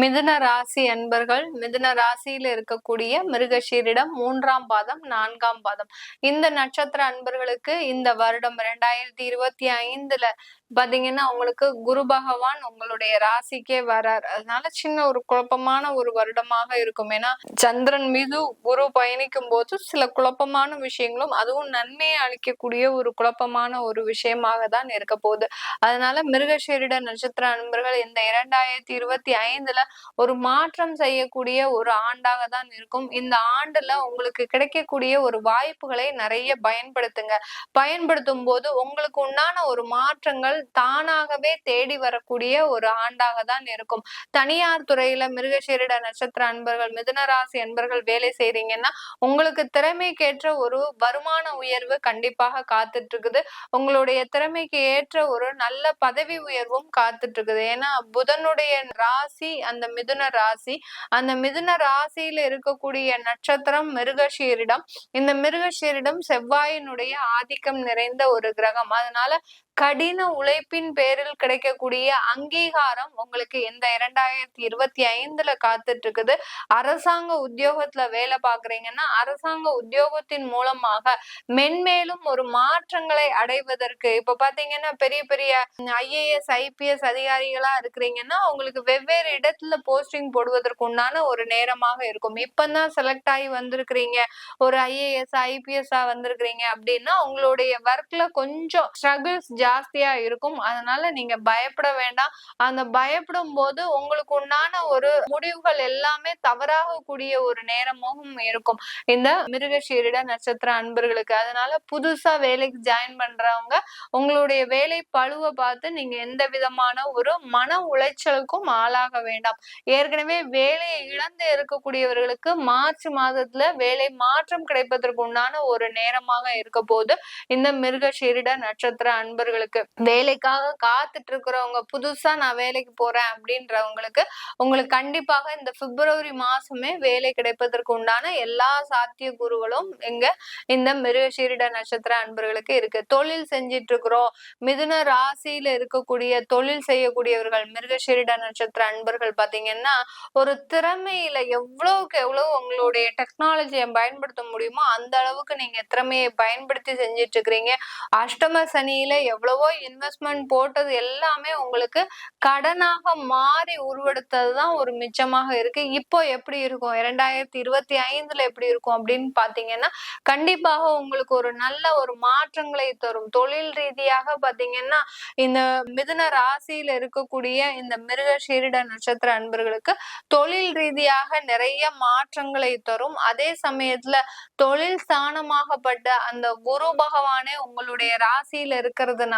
மிதுன ராசி அன்பர்கள் மிதுன ராசியில இருக்கக்கூடிய மிருகஷீரிடம் மூன்றாம் பாதம் நான்காம் பாதம். இந்த நட்சத்திர அன்பர்களுக்கு இந்த வருடம் இரண்டாயிரத்தி இருபத்தி ஐந்துல பாத்தீங்கன்னா உங்களுக்கு குரு பகவான் உங்களுடைய ராசிக்கே வரார். அதனால சின்ன ஒரு குழப்பமான ஒரு வருடமாக இருக்கும். ஏன்னா சந்திரன் மீது குரு பயணிக்கும் போது சில குழப்பமான விஷயங்களும் அதுவும் நன்மையை அளிக்கக்கூடிய ஒரு குழப்பமான ஒரு விஷயமாக தான் இருக்க போகுது. அதனால மிருகஷீரிட நட்சத்திர அன்பர்கள் இந்த இரண்டாயிரத்தி இருபத்தி ஐந்துல ஒரு மாற்றம் செய்யக்கூடிய ஒரு ஆண்டாக தான் இருக்கும். இந்த ஆண்டுல உங்களுக்கு கிடைக்கக்கூடிய ஒரு வாய்ப்புகளை நிறைய பயன்படுத்துங்க. பயன்படுத்தும் போது உங்களுக்கு உண்டான ஒரு மாற்றங்கள் தானாகவே தேடி வரக்கூடிய ஒரு ஆண்டாக தான் இருக்கும். தனியார் துறையில மிருகசீரிட நட்சத்திர அன்பர்கள் மிதுனராசி அன்பர்கள் வேலை செய்றீங்கன்னா உங்களுக்கு திறமைக்கேற்ற ஒரு வருமான உயர்வு கண்டிப்பாக காத்துட்டு இருக்குது உங்களுடைய திறமைக்கு ஏற்ற ஒரு நல்ல பதவி உயர்வும் காத்துட்டு இருக்குது ஏன்னா புதனுடைய ராசி அந்த மிதுன ராசி அந்த மிதுன ராசியில இருக்கக்கூடிய நட்சத்திரம் மிருகசீரிடம். இந்த மிருகசீரிடம் செவ்வாயினுடைய ஆதிக்கம் நிறைந்த ஒரு கிரகம். அதனால கடின உழைப்பின் பேரில் கிடைக்கக்கூடிய அங்கீகாரம் உங்களுக்கு இந்த இரண்டாயிரத்தி இருபத்தி ஐந்துல காத்துட்டு இருக்குது அரசாங்க உத்தியோகத்துல வேலை பாக்குறீங்கன்னா அரசாங்க உத்தியோகத்தின் மூலமாக மென்மேலும் ஒரு மாற்றங்களை அடைவதற்கு இப்ப பாத்தீங்கன்னா பெரிய பெரிய ஐஏஎஸ் ஐபிஎஸ் அதிகாரிகளா இருக்கிறீங்கன்னா உங்களுக்கு வெவ்வேறு இடத்துல போஸ்டிங் போடுவதற்கு உண்டான ஒரு நேரமாக இருக்கும். இப்பதான் செலக்ட் ஆகி வந்திருக்கிறீங்க. ஒரு ஐஏஎஸ் ஐபிஎஸ் வந்திருக்கிறீங்க அப்படின்னா உங்களுடைய ஒர்க்ல கொஞ்சம் ஸ்ட்ரகிள்ஸ் ஜாஸ்தியா இருக்கும். அதனால நீங்க பயப்பட வேண்டாம். அந்த பயப்படும் போது உங்களுக்கு உண்டான ஒரு முடிவுகள் எல்லாமே தவறாக கூடிய ஒரு நேரமாகவும் இருக்கும். இந்த மிருகஷீரிட நட்சத்திர அன்பர்களுக்கு. அதனால புதுசா வேலைக்கு ஜாயின் பண்றவங்க உங்களுடைய வேலை பழுவை பார்த்து நீங்க எந்த விதமான ஒரு மன உளைச்சலுக்கும் ஆளாக வேண்டாம். ஏற்கனவே வேலையை இழந்து இருக்கக்கூடியவர்களுக்கு மார்ச் மாதத்துல வேலை மாற்றம் கிடைப்பதற்கு உண்டான ஒரு நேரமாக இருக்க போது இந்த மிருகஷீரிட நட்சத்திர அன்பர்கள் இருக்கிறவங்களுக்கு வேலைக்காக காத்துட்டு இருக்கிறவங்க புதுசா நான் வேலைக்கு போறேன் அப்படின்றவங்களுக்கு உங்களுக்கு கண்டிப்பாக இந்த பிப்ரவரி மாசமே வேலை கிடைப்பதற்கு உண்டான எல்லா சாத்திய கூறுகளும் இங்க இந்த மிருகசீரிட நட்சத்திர அன்பர்களுக்கு இருக்கு. தொழில் செஞ்சிட்டு இருக்கிறோம் மிதுன ராசியில இருக்கக்கூடிய தொழில் செய்யக்கூடியவர்கள் மிருகசீரிட நட்சத்திர அன்பர்கள் பாத்தீங்கன்னா ஒரு திறமையில எவ்வளவுக்கு எவ்வளவு உங்களுடைய டெக்னாலஜியை பயன்படுத்த முடியுமோ அந்த அளவுக்கு நீங்க திறமையை பயன்படுத்தி செஞ்சிட்டு இருக்கிறீங்க அஷ்டம சனியில எவ்வளவு இன்வெஸ்ட்மெண்ட் போட்டது எல்லாமே உங்களுக்கு கடனாக மாறி உருவெடுத்ததுதான் ஒரு மிச்சமாக இருக்கு. இப்போ எப்படி இருக்கும்? இரண்டாயிரத்தி இருபத்தி ஐந்துல எப்படி இருக்கும் அப்படின்னு பாத்தீங்கன்னா கண்டிப்பாக உங்களுக்கு ஒரு நல்ல ஒரு மாற்றங்களை தரும். தொழில் ரீதியாக பாத்தீங்கன்னா இந்த மிதுன ராசியில இருக்கக்கூடிய இந்த மிருக சீரிட நட்சத்திர அன்பர்களுக்கு தொழில் ரீதியாக நிறைய மாற்றங்களை தரும். அதே சமயத்துல தொழில் ஸ்தானமாகப்பட்ட அந்த குரு பகவானே உங்களுடைய ராசியில இருக்கிறதுனால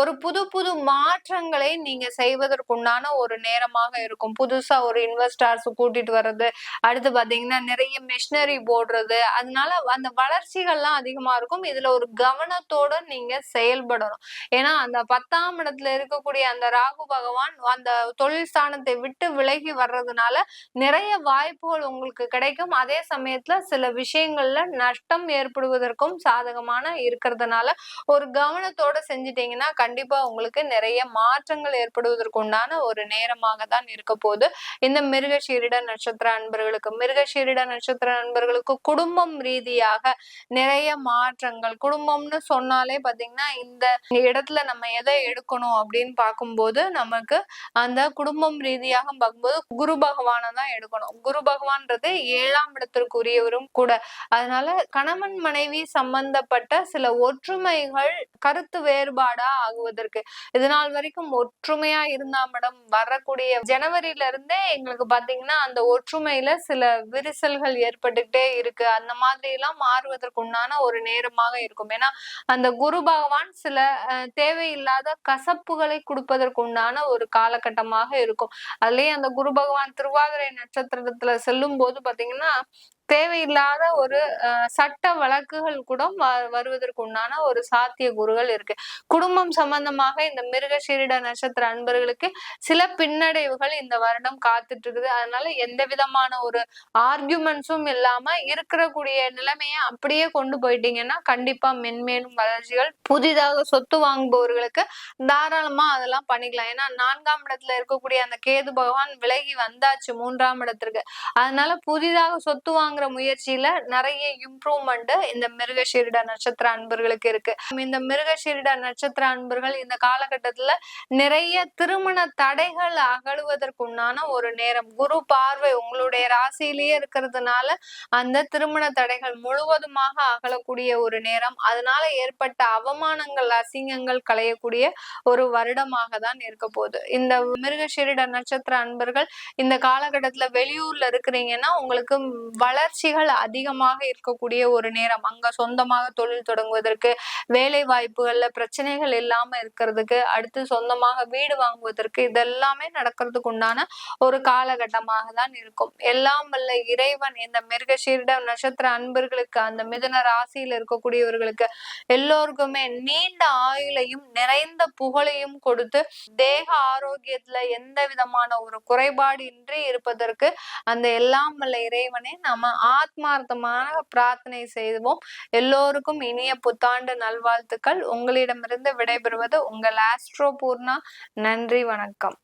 ஒரு புது புது மாற்றங்களை நீங்க செய்வதற்குண்டான ஒரு நேரமாக இருக்கும். புதுசா ஒரு இன்வெஸ்டர்ஸ் கூட்டிட்டு வர்றது அடுத்து பாத்தீங்கன்னா நிறைய மிஷினரி போடுறது அதனால அந்த வளர்ச்சிகள்லாம் அதிகமா இருக்கும். இதுல ஒரு கவனத்தோட நீங்க செயல்படணும். ஏன்னா அந்த பத்தாம் இடத்துல இருக்கக்கூடிய அந்த ராகு பகவான் அந்த தொழில் ஸ்தானத்தை விட்டு விலகி வர்றதுனால நிறைய வாய்ப்புகள் உங்களுக்கு கிடைக்கும். அதே சமயத்துல சில விஷயங்கள்ல நஷ்டம் ஏற்படுவதற்கும் சாதகமான இருக்கிறதுனால ஒரு கவனத்தோட செஞ்சிட்டீங்கன்னா கண்டிப்பா உங்களுக்கு நிறைய மாற்றங்கள் ஏற்படுவதற்கு உண்டான ஒரு நேரமாக தான் இருக்க போகுது. இந்த மிருகஷீரிட நட்சத்திர அன்பர்களுக்கு மிருகஷீரிட நட்சத்திர அன்பர்களுக்கு குடும்பம் ரீதியாக நிறைய மாற்றங்கள். குடும்பம்னு சொன்னாலே பாத்தீங்கன்னா இந்த இடத்துல நம்ம எதை எடுக்கணும் அப்படின்னு பார்க்கும்போது நமக்கு அந்த குடும்பம் ரீதியாக பார்க்கும்போது குரு பகவானை தான் எடுக்கணும். குரு பகவான்றது ஏழாம் இடத்திற்குரியவரும் கூட. அதனால கணவன் மனைவி சம்பந்தப்பட்ட சில ஒற்றுமைகள் கருத்து வேறுபாடா ஆகுவதற்கு. இது நாள் வரைக்கும் ஒற்றுமையா இருந்தா மேடம் வரக்கூடிய ஜனவரியில இருந்தே எங்களுக்கு பாத்தீங்கன்னா அந்த ஒற்றுமையில சில விரிசல்கள் ஏற்பட்டுக்கிட்டே இருக்கு. அந்த மாதிரி எல்லாம் மாறுவதற்கு உண்டான ஒரு நேரமாக இருக்கும். ஏன்னா அந்த குரு பகவான் சில தேவையில்லாத கசப்புகளை கொடுப்பதற்கு உண்டான ஒரு காலகட்டமாக இருக்கும். அதுலயே அந்த குரு பகவான் திருவாதிரை நட்சத்திரத்துல செல்லும் போது பாத்தீங்கன்னா தேவையில்லாத ஒரு சட்ட வழக்குகள் கூட வருவதற்கு உண்டான ஒரு சாத்திய குருகள் இருக்கு. குடும்பம் சம்பந்தமாக இந்த மிருகசீரிட நட்சத்திர அன்பர்களுக்கு சில பின்னடைவுகள் இந்த வருடம் காத்துட்டு இருக்குது அதனால எந்த விதமான ஒரு ஆர்குமெண்ட்ஸும் இல்லாம இருக்கக்கூடிய நிலைமையை அப்படியே கொண்டு போயிட்டீங்கன்னா கண்டிப்பா மென்மேலும் வளர்ச்சிகள் புதிதாக சொத்து வாங்குபவர்களுக்கு தாராளமா அதெல்லாம் பண்ணிக்கலாம். ஏன்னா நான்காம் இடத்துல இருக்கக்கூடிய அந்த கேது பகவான் விலகி வந்தாச்சு மூன்றாம் இடத்திற்கு. அதனால புதிதாக சொத்து வாங்க வாங்குற முயற்சியில நிறைய இம்ப்ரூவ்மெண்ட் இந்த மிருகசீரிட நட்சத்திர அன்பர்களுக்கு இருக்கு. இந்த மிருகசீரிட நட்சத்திர அன்பர்கள் இந்த காலகட்டத்துல நிறைய திருமண தடைகள் அகழுவதற்குண்டான ஒரு நேரம். குரு பார்வை உங்களுடைய ராசியிலேயே இருக்கிறதுனால அந்த திருமண தடைகள் முழுவதுமாக அகலக்கூடிய ஒரு நேரம். அதனால ஏற்பட்ட அவமானங்கள் அசிங்கங்கள் களையக்கூடிய ஒரு வருடமாக தான் இருக்க போகுது. இந்த மிருகசீரிட நட்சத்திர அன்பர்கள் இந்த காலகட்டத்துல வெளியூர்ல இருக்கிறீங்கன்னா உங்களுக்கு வள வளர்ச்சிகள் அதிகமாக இருக்கக்கூடிய ஒரு நேரம். அங்க சொந்தமாக தொழில் தொடங்குவதற்கு வேலை வாய்ப்புகள்ல பிரச்சனைகள் இல்லாம இருக்கிறதுக்கு அடுத்து சொந்தமாக வீடு வாங்குவதற்கு இதெல்லாமே நடக்கிறதுக்கு உண்டான ஒரு காலகட்டமாக தான் இருக்கும். எல்லாம் வல்ல இறைவன் இந்த மிருகசீரிட நட்சத்திர அன்பர்களுக்கு அந்த மிதுன ராசியில் இருக்கக்கூடியவர்களுக்கு எல்லோருக்குமே நீண்ட ஆயுளையும் நிறைந்த புகழையும் கொடுத்து தேக ஆரோக்கியத்துல எந்த விதமான ஒரு குறைபாடு இன்றி இருப்பதற்கு அந்த எல்லாம் வல்ல இறைவனை நாம ஆத்மார்த்தமான பிரார்த்தனை செய்வோம் எல்லோருக்கும் இனிய புத்தாண்டு நல்வாழ்த்துக்கள். உங்களிடமிருந்து விடைபெறுவது உங்கள் ஆஸ்ட்ரோ பூர்ணா. நன்றி வணக்கம்.